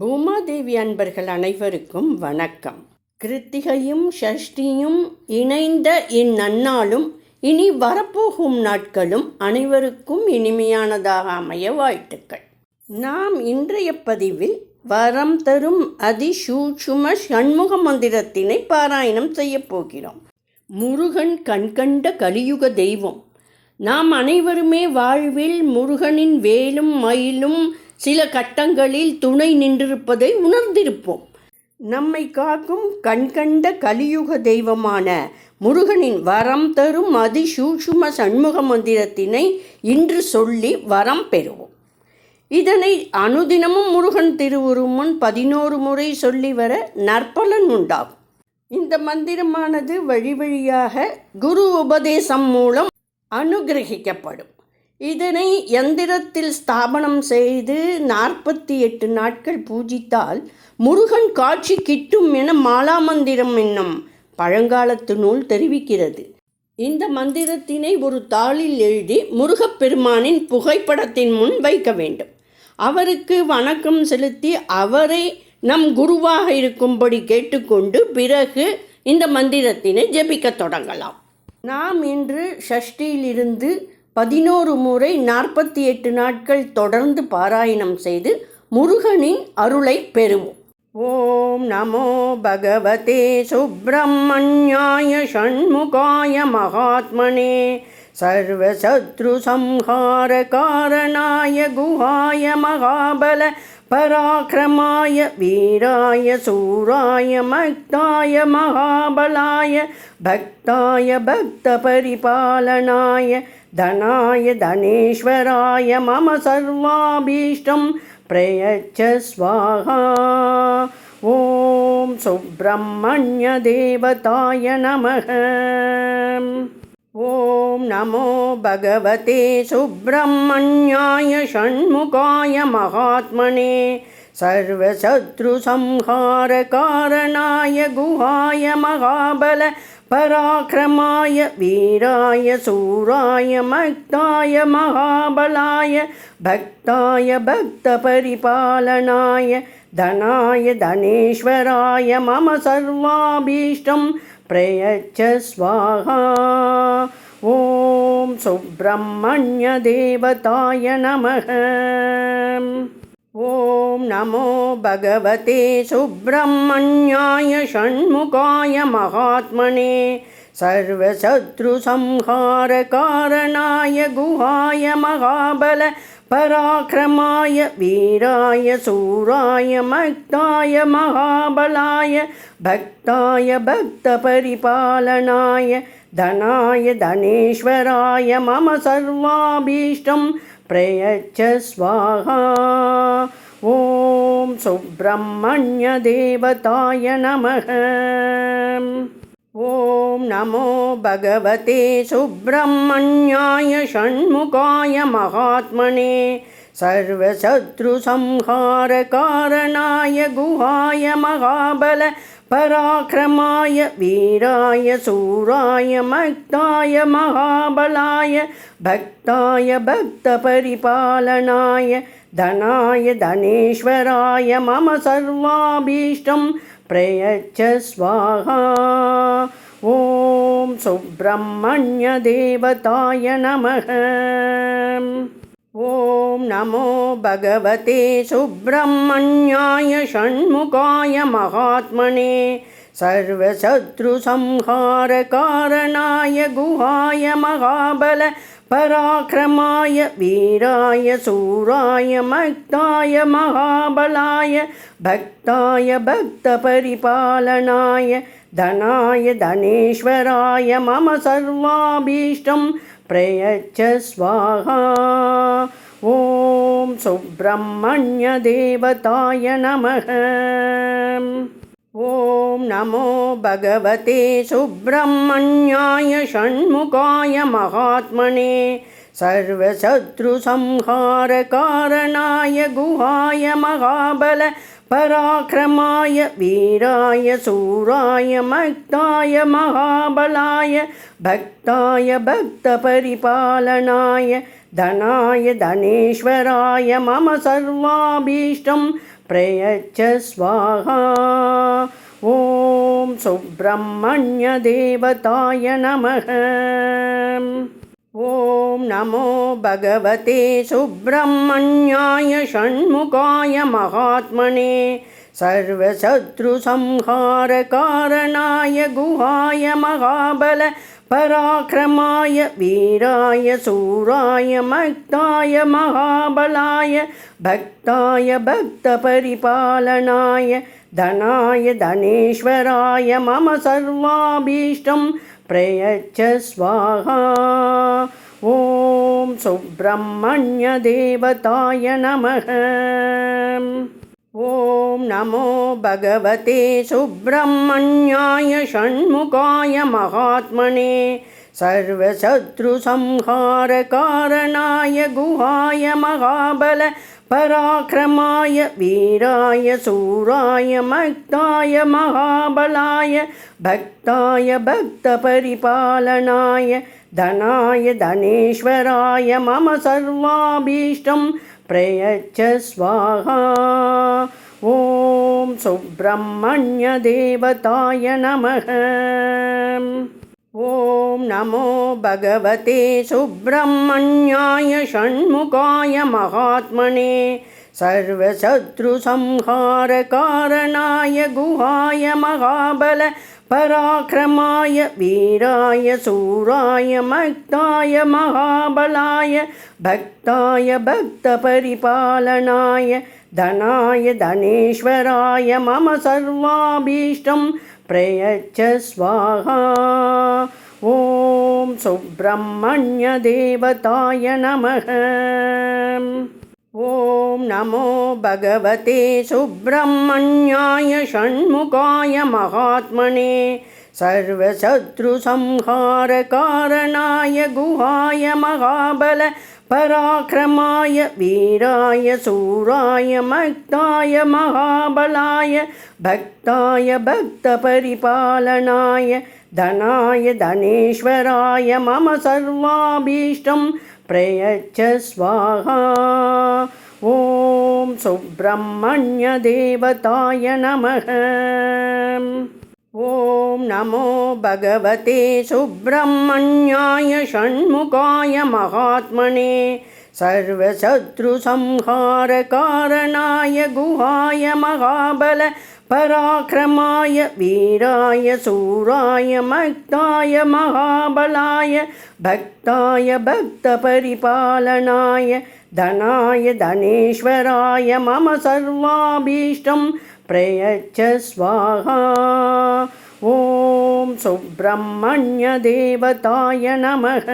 பூமாதேவி அன்பர்கள் அனைவருக்கும் வணக்கம். கிருத்திகையும் ஷஷ்டியும் இணைந்த இந்நன்னாளும் இனி வரப்போகும் நாட்களும் அனைவருக்கும் இனிமையானதாக அமைய வாழ்த்துக்கள். நாம் இன்றைய பதிவில் வரம் தரும் அதிசூட்சும சண்முக மந்திரத்தினை பாராயணம் செய்யப் போகிறோம். முருகன் கண்கண்ட கலியுக தெய்வம். நாம் அனைவருமே வாழ்வில் முருகனின் வேலும் மயிலும் சில கட்டங்களில் துணை நின்றிருப்பதை உணர்ந்திருப்போம். நம்மை காக்கும் கண்கண்ட கலியுக தெய்வமான முருகனின் வரம் தரும் அதிசூட்சும சண்முக மந்திரத்தினை இன்று சொல்லி வரம் பெறுவோம். இதனை அனுதினமும் முருகன் திருவுரு முன் பதினோரு முறை சொல்லி வர நற்பலன் உண்டாகும். இந்த மந்திரமானது வழி வழியாக குரு உபதேசம் மூலம் அனுகிரகிக்கப்படும். இதனை எந்திரத்தில் ஸ்தாபனம் செய்து நாற்பத்தி எட்டு நாட்கள் பூஜித்தால் முருகன் காட்சி கிட்டும் என மாலாமந்திரம் என்னும் பழங்காலத்து நூல் தெரிவிக்கிறது. இந்த மந்திரத்தினை ஒரு தாளில் எழுதி முருகப்பெருமானின் புகைப்படத்தின் முன் வைக்க வேண்டும். அவருக்கு வணக்கம் செலுத்தி அவரை நம் குருவாக இருக்கும்படி கேட்டுக்கொண்டு பிறகு இந்த மந்திரத்தினை ஜெபிக்கத் தொடங்கலாம். நாம் இன்று ஷஷ்டியிலிருந்து பதினோரு முறை நாற்பத்தி எட்டு நாட்கள் தொடர்ந்து பாராயணம் செய்து முருகனின் அருளை பெறுவோம் ஓம் நமோ பகவதே சுப்பிரமணியாய ஷண்முகாய மகாத்மனே सर्वशत्रुसंहारकारणाय गुहाय महाबल पराक्रमाय वीराय सूराय मक्ताय महाबलाय भक्ताय भक्तपरिपालनाय धनाय धनेश्वराय मम सर्वाभीष्टं प्रयच्छ स्वाहा। ॐ सुब्रह्मण्यदेवताय नमः। ॐ नमो भगवते सुब्रह्मण्याय षण्मुखाय महात्मने सर्वशत्रुसंहारकारणाय गुहाय महाबल पराक्रमाय वीराय सूराय मक्ताय महाबलाय भक्ताय भक्तपरिपालनाय धनाय धनेश्वराय मम सर्वाभीष्टं प्रयच्छ स्वाहा। ॐ सुब्रह्मण्यदेवताय नमः ॐ नमो भगवते सुब्रह्मण्याय षण्मुखाय महात्मने सर्वशत्रुसंहारकारणाय गुहाय महाबल पराक्रमाय वीराय सूराय मक्ताय महाबलाय भक्ताय भक्तपरिपालनाय धनाय धनेश्वराय मम सर्वाभीष्टं प्रयच्छ स्वाहा। ॐ सुब्रह्मण्यदेवताय नमः। ॐ नमो भगवते सुब्रह्मण्याय षण्मुखाय महात्मने सर्वशत्रुसंहारकारणाय गुहाय महाबल பராக்கிரமாய வீராய சூராய மக்தாய மகாபலாய பக்தாய பக்த பரிபாலனாய தனாய தனேஸ்வராய மம சர்வாபீஷ்டம் பிரயச்ச ஸ்வாகா ஓம் சுப்பிரமணிய தேவதாய நமக. ॐ नमो भगवते सुब्रह्मण्याय षण्मुखाय महात्मने सर्वशत्रुसंहारकारणाय गुहाय महाबल पराक्रमाय वीराय सूराय मक्ताय महाबलाय भक्ताय भक्तपरिपालनाय धनाय धनेश्वराय मम सर्वाभीष्टं प्रयच्छ स्वाहा। ॐ सुब्रह्मण्यदेवताय नमः। ॐ नमो भगवते सुब्रह्मण्याय षण्मुखाय महात्मने सर्वशत्रुसंहारकारणाय गुहाय महाबल பராக்கிரமாய வீராய சூராய மக்தாய மகாபலாய பக்தாய பக்த பரிபாலனாய தனாய தனேஸ்வராய மம சர்வாபீஷ்டம் பிரயச்ச ஸ்வாகா. ஓம் சுப்பிரமணிய தேவதாய நமக. ॐ नमो भगवते सुब्रह्मण्याय षण्मुखाय महात्मने सर्वशत्रुसंहारकारणाय गुहाय महाबल पराक्रमाय वीराय सूराय मक्ताय महाबलाय भक्ताय भक्तपरिपालनाय धनाय धनेश्वराय मम सर्वाभीष्टं प्रयच्छ स्वाहा। ॐ सुब्रह्मण्यदेवताय नमः। ॐ नमो भगवते सुब्रह्मण्याय षण्मुखाय महात्मने सर्वशत्रुसंहारकारणाय गुहाय महाबल पराक्रमाय वीराय सूराय मक्ताय महाबलाय भक्ताय भक्तपरिपालनाय धनाय धनेश्वराय मम सर्वाभीष्टं प्रयच्छ स्वाहा ॐ सुब्रह्मण्यदेवताय नमः ॐ नमो भगवते सुब्रह्मण्याय षण्मुखाय महात्मने सर्वशत्रुसंहारकारणाय गुहाय महाबल पराक्रमाय वीराय सूराय मक्ताय महाबलाय भक्ताय भक्तपरिपालनाय धनाय धनेश्वराय मम सर्वाभीष्टं प्रयच्छ स्वाहा। ॐ सुब्रह्मण्यदेवताय नमः। ॐ नमो भगवते सुब्रह्मण्याय षण्मुखाय महात्मने सर्वशत्रुसंहारकारणाय गुहाय महाबल पराक्रमाय वीराय सूराय मक्ताय महाबलाय भक्ताय भक्तपरिपालनाय धनाय धनेश्वराय मम सर्वाभीष्टं प्रयच्छ स्वाहा ॐ सुब्रह्मण्यदेवताय नमः ॐ नमो भगवते सुब्रह्मण्याय षण्मुखाय महात्मने सर्वशत्रुसंहारकारणाय गुहाय महाबल पराक्रमाय वीराय सूराय मक्ताय महाबलाय भक्ताय भक्तपरिपालनाय धनाय धनेश्वराय मम सर्वाभीष्टं प्रयच्छ स्वाहा ॐ सुब्रह्मण्यदेवताय नमः